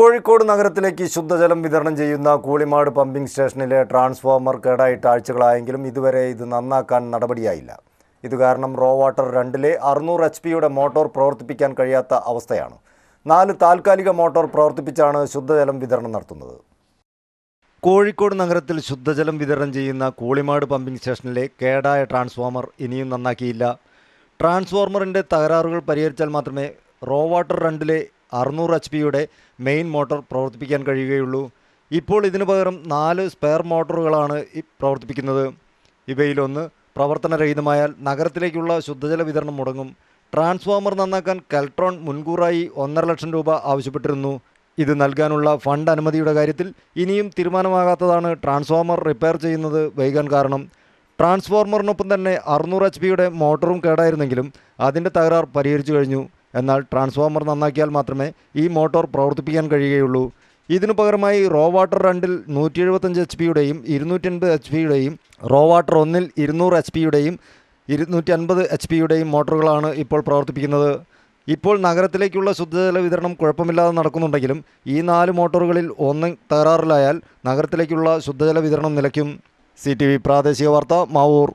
കോഴിക്കോട് നഗരത്തിലേക്ക് ശുദ്ധജലം വിതരണം ചെയ്യുന്ന കൂളിമാട് പമ്പിംഗ് സ്റ്റേഷനിലെ ട്രാൻസ്ഫോമർ കേടായിട്ട് ആഴ്ചകളായെങ്കിലും ഇതുവരെ ഇത് നന്നാക്കാൻ നടപടിയായില്ല. ഇത് കാരണം റോ വാട്ടർ രണ്ടിലെ അറുന്നൂറ് എച്ച് പിയുടെ മോട്ടോർ പ്രവർത്തിപ്പിക്കാൻ കഴിയാത്ത അവസ്ഥയാണ്. നാല് താൽക്കാലിക മോട്ടോർ പ്രവർത്തിപ്പിച്ചാണ് ശുദ്ധജലം വിതരണം നടത്തുന്നത്. കോഴിക്കോട് നഗരത്തിൽ ശുദ്ധജലം വിതരണം ചെയ്യുന്ന കൂളിമാട് പമ്പിംഗ് സ്റ്റേഷനിലെ കേടായ ട്രാൻസ്ഫോമർ ഇനിയും നന്നാക്കിയില്ല. ട്രാൻസ്ഫോർമറിന്റെ തകരാറുകൾ പരിഹരിച്ചാൽ മാത്രമേ റോ വാട്ടർ രണ്ടിലെ അറുന്നൂറ് എച്ച് പിയുടെ മെയിൻ മോട്ടർ പ്രവർത്തിപ്പിക്കാൻ കഴിയുകയുള്ളൂ. ഇപ്പോൾ ഇതിനു പകരം നാല് സ്പെയർ മോട്ടോറുകളാണ് പ്രവർത്തിപ്പിക്കുന്നത്. ഇവയിലൊന്ന് പ്രവർത്തനരഹിതമായാൽ നഗരത്തിലേക്കുള്ള ശുദ്ധജല വിതരണം മുടങ്ങും. ട്രാൻസ്ഫോമർ നന്നാക്കാൻ കൽട്രോൺ മുൻകൂറായി ഒന്നര ലക്ഷം രൂപ ആവശ്യപ്പെട്ടിരുന്നു. ഇത് നൽകാനുള്ള ഫണ്ട് അനുമതിയുടെ കാര്യത്തിൽ ഇനിയും തീരുമാനമാകാത്തതാണ് ട്രാൻസ്ഫോമർ റിപ്പയർ ചെയ്യുന്നത് വൈകാൻ കാരണം. ട്രാൻസ്ഫോർമറിനൊപ്പം തന്നെ അറുന്നൂറ് എച്ച് പിയുടെ മോട്ടറും കേടായിരുന്നെങ്കിലും അതിന്റെ തകരാർ പരിഹരിച്ചു കഴിഞ്ഞു. എന്നാൽ ട്രാൻസ്ഫോമർ നന്നാക്കിയാൽ മാത്രമേ ഈ മോട്ടോർ പ്രവർത്തിപ്പിക്കാൻ കഴിയുകയുള്ളൂ. ഇതിനു പകരമായി റോ വാട്ടർ രണ്ടിൽ നൂറ്റി എഴുപത്തഞ്ച് എച്ച് പിയുടെയും ഇരുന്നൂറ്റി അൻപത് എച്ച് പിയുടെയും റോ വാട്ടർ ഒന്നിൽ ഇരുന്നൂറ് എച്ച് പിയുടെയും ഇരുന്നൂറ്റി അൻപത് എച്ച് പിയുടെയും മോട്ടോറുകളാണ് ഇപ്പോൾ പ്രവർത്തിപ്പിക്കുന്നത്. ഇപ്പോൾ നഗരത്തിലേക്കുള്ള ശുദ്ധജല വിതരണം കുഴപ്പമില്ലാതെ നടക്കുന്നുണ്ടെങ്കിലും ഈ നാല് മോട്ടോറുകളിൽ ഒന്ന് തകരാറിലായാൽ നഗരത്തിലേക്കുള്ള ശുദ്ധജല വിതരണം നിലയ്ക്കും. സി പ്രാദേശിക വാർത്ത മാവൂർ.